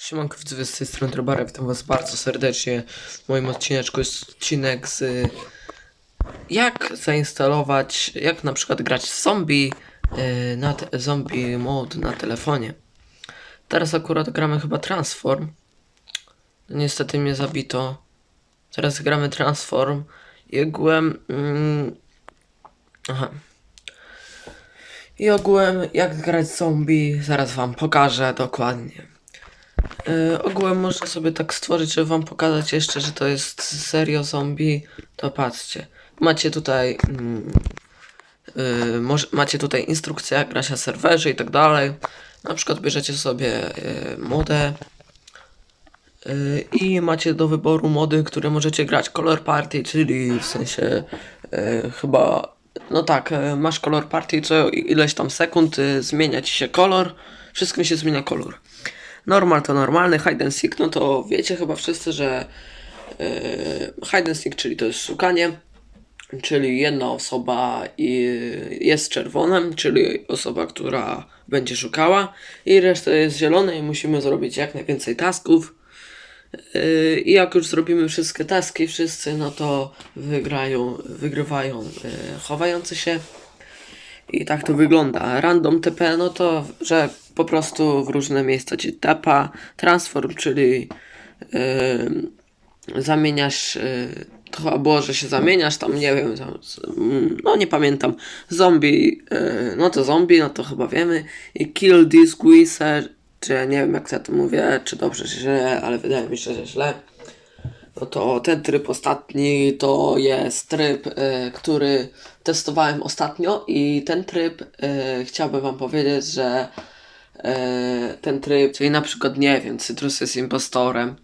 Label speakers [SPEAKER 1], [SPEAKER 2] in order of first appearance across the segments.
[SPEAKER 1] Siemanko widzowie, z tej strony witam was bardzo serdecznie. W moim odcineczku jest odcinek z jak zainstalować, jak na przykład grać zombie, yy, na zombie mode na telefonie. Teraz akurat gramy chyba Transform. Niestety mnie zabito. Teraz gramy Transform i ogółem... Mm, aha. I ogółem jak grać zombie, zaraz wam pokażę dokładnie. Yy, ogółem można sobie tak stworzyć, żeby wam pokazać jeszcze, że to jest serio zombie. To patrzcie. Macie tutaj. Yy, macie tutaj instrukcję, jak grać na serwerze i tak dalej. Na przykład bierzecie sobie yy, modę. Yy, I macie do wyboru mody, które możecie grać color party, czyli w sensie yy, chyba. No tak, yy, masz color party, co ileś tam sekund yy, zmienia ci się kolor. Wszystkim się zmienia kolor. Normal to normalny, hide and seek, no to wiecie chyba wszyscy, że yy, hide and seek, czyli to jest szukanie, czyli jedna osoba jest czerwonym, czyli osoba, która będzie szukała i reszta jest zielona i musimy zrobić jak najwięcej tasków. Yy, I jak już zrobimy wszystkie taski, wszyscy, no to wygrają, wygrywają yy, chowający się. I tak to wygląda. Random TP, no to, że po prostu w różne miejsca ci tapa. Transform, czyli yy, zamieniasz. Yy, to chyba było, że się zamieniasz tam, nie wiem, tam, mm, no nie pamiętam. Zombie, yy, no to zombie, no to chyba wiemy. I kill this wizard, czy ja nie wiem jak ja to mówię, czy dobrze, czy źle, ale wydaje mi się, że źle. No to ten tryb ostatni to jest tryb, y, który testowałem ostatnio i ten tryb y, chciałbym wam powiedzieć, że ten tryb, czyli na przykład nie wiem, Cytrus jest impostorem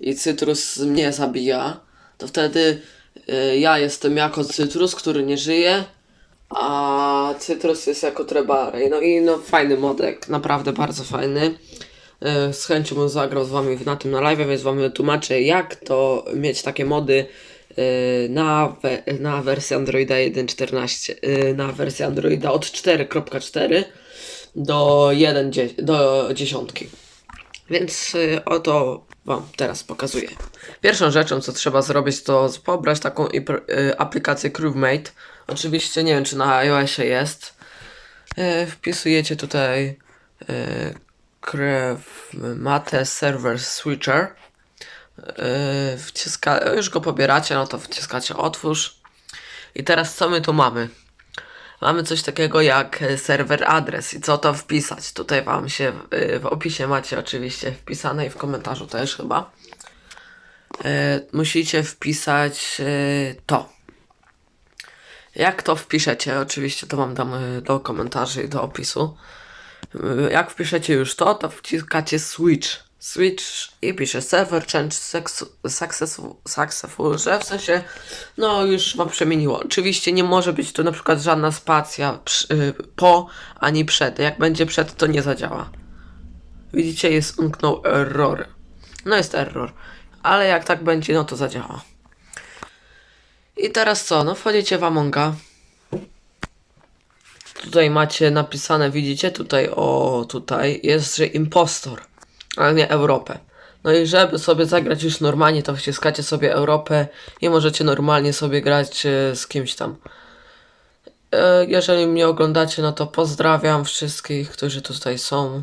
[SPEAKER 1] i Cytrus mnie zabija, to wtedy y, ja jestem jako Cytrus, który nie żyje, a Cytrus jest jako Trebary. No i no fajny modek, naprawdę bardzo fajny. E, Z chęcią bym zagrał z wami na tym na live, więc wam wytłumaczę jak to mieć takie mody e, na, na wersję Androida 1.14, e, na wersję Androida od 4.4 do 1 do dziesiątki. Więc y, oto Wam teraz pokazuję. Pierwszą rzeczą, co trzeba zrobić, to pobrać taką y, aplikację Crewmate. Oczywiście nie wiem, czy na iOSie jest. Y, Wpisujecie tutaj Crewmate Server Switcher. Wciska, już go pobieracie, no to wciskacie otwórz. I teraz co my tu mamy? Mamy coś takiego jak e, serwer adres i co to wpisać. Tutaj wam się w, w opisie macie oczywiście wpisane i w komentarzu też chyba. E, musicie wpisać e, to. Jak to wpiszecie? Oczywiście to wam dam e, do komentarzy i do opisu. E, Jak wpiszecie już to, to wciskacie switch. Switch i pisze server change successful, successful, że w sensie no już wam przemieniło. Oczywiście nie może być tu na przykład żadna spacja przy, y, po ani przed. Jak będzie przed, to nie zadziała. Widzicie, jest unknął error. No jest error. Ale jak tak będzie, no to zadziała. I teraz co? No wchodzicie w Amonga. Tutaj macie napisane, widzicie? Tutaj, o, tutaj jest, że impostor, ale nie Europę. No i żeby sobie zagrać już normalnie, to wciskacie sobie Europę i możecie normalnie sobie grać e, z kimś tam. E, Jeżeli mnie oglądacie, no to pozdrawiam wszystkich, którzy tutaj są.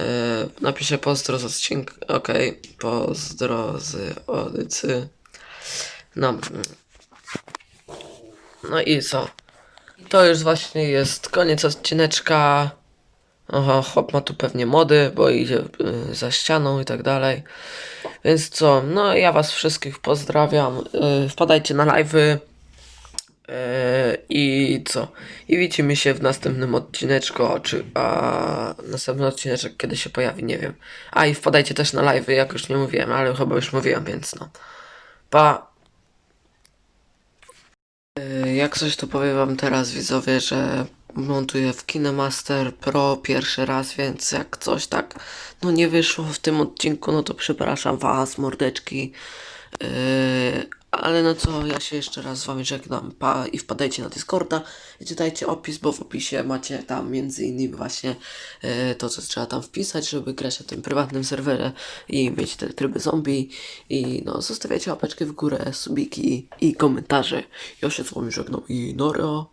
[SPEAKER 1] E, Napiszę pozdro z odcinka. Okej, pozdro z audycy. No. No i co? To już właśnie jest koniec odcineczka. Aha, chłop ma tu pewnie mody, bo idzie y, za ścianą i tak dalej. Więc co, no ja was wszystkich pozdrawiam. Y, wpadajcie na live'y. Y, I co? I widzimy się w następnym odcineczku, czy, a następny odcineczek kiedy się pojawi, nie wiem. A i wpadajcie też na live'y, jak już nie mówiłem, ale chyba już mówiłem, więc no. Pa! Jak coś to powiem wam teraz widzowie, że montuję w KineMaster Pro pierwszy raz, więc jak coś tak no nie wyszło w tym odcinku, no to przepraszam was, mordeczki. Yy, Ale no co, ja się jeszcze raz z wami żegnam. Pa i wpadajcie na Discorda i czytajcie opis, bo w opisie macie tam między innymi właśnie e, to, co trzeba tam wpisać, żeby grać na tym prywatnym serwerze i mieć te tryby zombie. I no, zostawiajcie łapeczkę w górę, subiki i komentarze. Ja się z wami żegnam i nora.